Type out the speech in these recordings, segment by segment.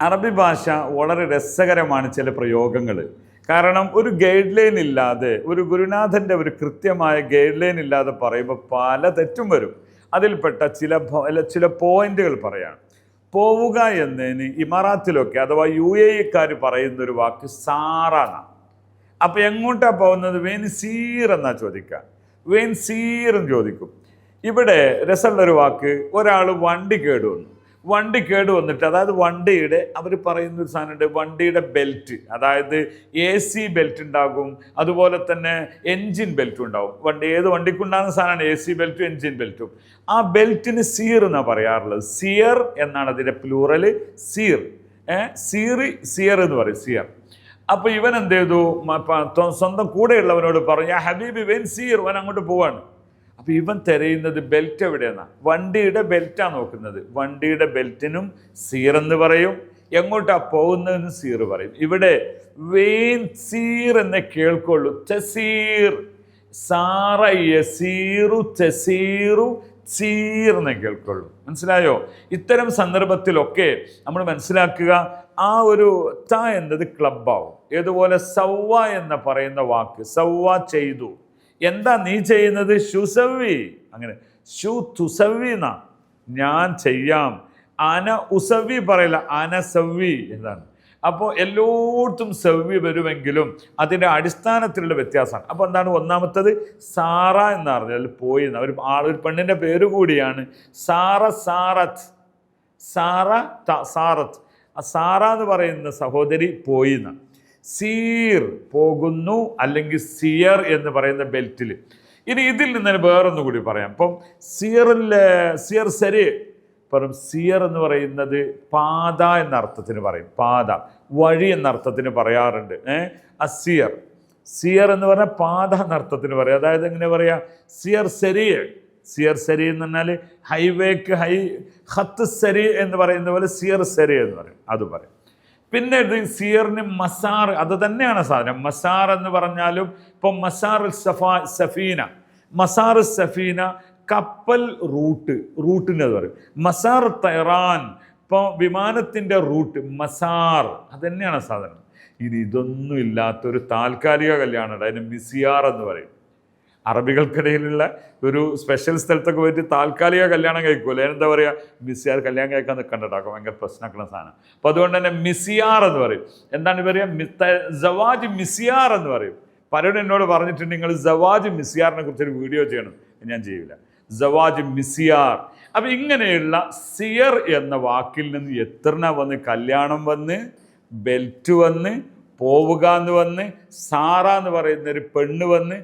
അറബി ഭാഷ വളരെ രസകരമാണ് ചില പ്രയോഗങ്ങൾ കാരണം ഒരു ഗൈഡ് ലൈൻ ഇല്ലാതെ ഒരു ഗുരുനാഥന്റെ ഒരു കൃത്യമായ ഗൈഡ് ലൈൻ ഇല്ലാതെ പറയുമ്പോൾ പല തെറ്റും വരും. അതിൽപ്പെട്ട ചില ചില പോയിന്റുകൾ പറയാം. പോവുക എന്നതിന് ഇമറാത്തിലൊക്കെ അഥവാ യു എ ഇക്കാർ പറയുന്ന ഒരു വാക്ക് സാറാണ് അപ്പോൾ എങ്ങോട്ടാണ് പോകുന്നത്? വേൻ സീർ എന്നാ ചോദിക്കുക. വെൻസീർ എന്ന് ചോദിക്കും. ഇവിടെ രസമുള്ളൊരു വാക്ക് ഒരാൾ വണ്ടി കേടുവന്നു. വണ്ടി കേട് വന്നിട്ട് അതായത് വണ്ടിയുടെ അവർ പറയുന്ന ഒരു സാധനമുണ്ട് വണ്ടിയുടെ ബെൽറ്റ് അതായത് എ സി ബെൽറ്റ് ഉണ്ടാകും അതുപോലെ തന്നെ എൻജിൻ ബെൽറ്റും ഉണ്ടാകും. വണ്ടി ഏത് വണ്ടിക്കുണ്ടാകുന്ന സാധനമാണ് എ സി ബെൽറ്റും എൻജിൻ ബെൽറ്റും ആ ബെൽറ്റിന് സീർ എന്നാണ് പറയാറുള്ളത്. സിയർ എന്നാണ് അതിന്റെ പ്ലൂറൽ സീർ സീറി സിയർ എന്ന് പറയും സിയർ അപ്പോൾ ഇവൻ എന്ത് ചെയ്തു? സ്വന്തം കൂടെയുള്ളവനോട് പറഞ്ഞു "യാ ഹബീബി വെൻ സീർ അവൻ അങ്ങോട്ട് പോവാണ്. അപ്പൊ ഇവൻ തിരയുന്നത് ബെൽറ്റ് എവിടെയെന്നാണ് വണ്ടിയുടെ ബെൽറ്റാണ് നോക്കുന്നത്. വണ്ടിയുടെ ബെൽറ്റിനും സീർ എന്ന് പറയും. എങ്ങോട്ടാണ് പോകുന്നതെന്ന് സീർ പറയും. ഇവിടെ വെയിൻ സീർ എന്ന് കേൾക്കുള്ളൂ. തെസീർ സാറ യസീറു തെസീറു സീർ എന്നേ കേൾക്കുള്ളൂ. മനസ്സിലായോ? ഇത്തരം സന്ദർഭത്തിലൊക്കെ നമ്മൾ മനസ്സിലാക്കുക ആ ഒരു ത എന്നത് ക്ലബ്ബാവും ഏതുപോലെ സവ്വ എന്ന് പറയുന്ന വാക്ക് സവ്വ ചെയ്തു. എന്താ നീ ചെയ്യുന്നത്? ഷുസവി അങ്ങനെ ശു ഞാൻ ചെയ്യാം. അന ഉസവി പറയില്ല. അനസവി എന്നാണ്. അപ്പോൾ എല്ലായിടത്തും സവ്വി വരുമെങ്കിലും അതിന്റെ അടിസ്ഥാനത്തിലുള്ള വ്യത്യാസമാണ്. അപ്പോൾ എന്താണ് ഒന്നാമത്തത്? സാറ എന്ന് പറഞ്ഞാൽ പോയി എന്ന്. ഒരു ആൾ ഒരു പെണ്ണിന്റെ പേര് കൂടിയാണ്. സാറ സാറത്ത് സാറ സാറത്ത് സാറ എന്ന് പറയുന്ന സഹോദരി പോയി എന്നാണ്. സീർ പോകുന്നു അല്ലെങ്കിൽ സിയർ എന്ന് പറയുന്ന ബെൽറ്റിൽ ഇനി ഇതിൽ നിന്ന് വേറൊന്നും കൂടി പറയാം. അപ്പം സിയറിൽ സിയർ സരി പറയും സിയർ എന്ന് പറയുന്നത് പാത എന്ന അർത്ഥത്തിന് പറയും. പാത വഴി എന്ന അർത്ഥത്തിന് പറയാറുണ്ട്. ഏഹ് അസിയർ സിയർ. എന്ന് പറഞ്ഞാൽ പാത എന്ന അർത്ഥത്തിന് പറയും. അതായത് എങ്ങനെ പറയാ? സിയർ ശരിയ സിയർ സരി എന്ന് പറഞ്ഞാൽ ഹൈവേക്ക് ഹൈ ഹത്ത് സരി എന്ന് പറയുന്ന പോലെ സിയർ സരി എന്ന് പറയും. അത് പറയും. പിന്നെ ഇത് സിയറിന് മസാർ അത് തന്നെയാണ് സാധനം. മസാർ എന്ന് പറഞ്ഞാലും ഇപ്പം മസാർ സഫാ സഫീന. മസാർ സഫീന കപ്പൽ റൂട്ട് റൂട്ടിന് അത് പറയും. മസാർ തൈറാൻ ഇപ്പോൾ വിമാനത്തിന്റെ റൂട്ട് മസാർ അത് തന്നെയാണ് സാധനം. ഇനി ഇതൊന്നും ഇല്ലാത്തൊരു താൽക്കാലിക കല്യാണമുണ്ട്. അതിന് മിസിയാർ എന്ന് പറയും. അറബികൾക്കിടയിലുള്ള ഒരു സ്പെഷ്യൽ സ്ഥലത്തൊക്കെ പോയിട്ട് താൽക്കാലിക കല്യാണം കഴിക്കൂല? എന്താ പറയുക മിസിയാർ കല്യാണം കഴിക്കാൻ നിൽക്കണ്ടാക്കും ഭയങ്കര പ്രശ്നമാക്കുന്ന സാധനം. അപ്പോൾ അതുകൊണ്ട് തന്നെ മിസിയാർ എന്ന് പറയും. എന്താണ് പറയുക ജവാജ് മിസിയാർ എന്ന് പറയും. പലരും എന്നോട് പറഞ്ഞിട്ടുണ്ട് നിങ്ങൾ ജവാജ് മിസിയാറിനെ കുറിച്ചൊരു വീഡിയോ ചെയ്യണം. ഞാൻ ചെയ്യില്ല ജവാജ് മിസിയാർ അപ്പം ഇങ്ങനെയുള്ള സിയർ എന്ന വാക്കിൽ നിന്ന് എത്രണ വന്ന് കല്യാണം വന്ന് ബെൽറ്റ് വന്ന് പോവുക എന്ന് വന്ന് സാറ എന്ന് പറയുന്ന ഒരു പെണ്ണ് വന്ന്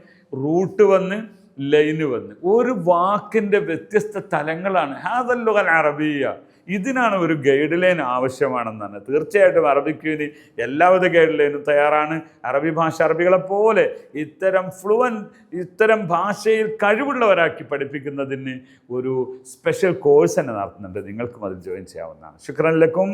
റൂട്ട് വന്ന് ലൈന് വന്ന്. ഒരു വാക്കിന്റെ വ്യത്യസ്ത തലങ്ങളാണ്. ഹാദല്ലുകൽ അറബിയ. ഇതിനാണ് ഒരു ഗൈഡ് ലൈൻ ആവശ്യമാണെന്നാണ്. തീർച്ചയായിട്ടും അറബിക്ക് ഇനി എല്ലാവിധ ഗൈഡ് ലൈനും തയ്യാറാണ്. അറബി ഭാഷ അറബികളെ പോലെ ഇത്തരം ഫ്ലുവൻ ഇത്തരം ഭാഷയിൽ കഴിവുള്ളവരാക്കി പഠിപ്പിക്കുന്നതിന് ഒരു സ്പെഷ്യൽ കോഴ്സ് തന്നെ നടത്തുന്നുണ്ട്. നിങ്ങൾക്കും അതിൽ ജോയിൻ ചെയ്യാവുന്നതാണ്. ശുക്രൻ ലക്കും.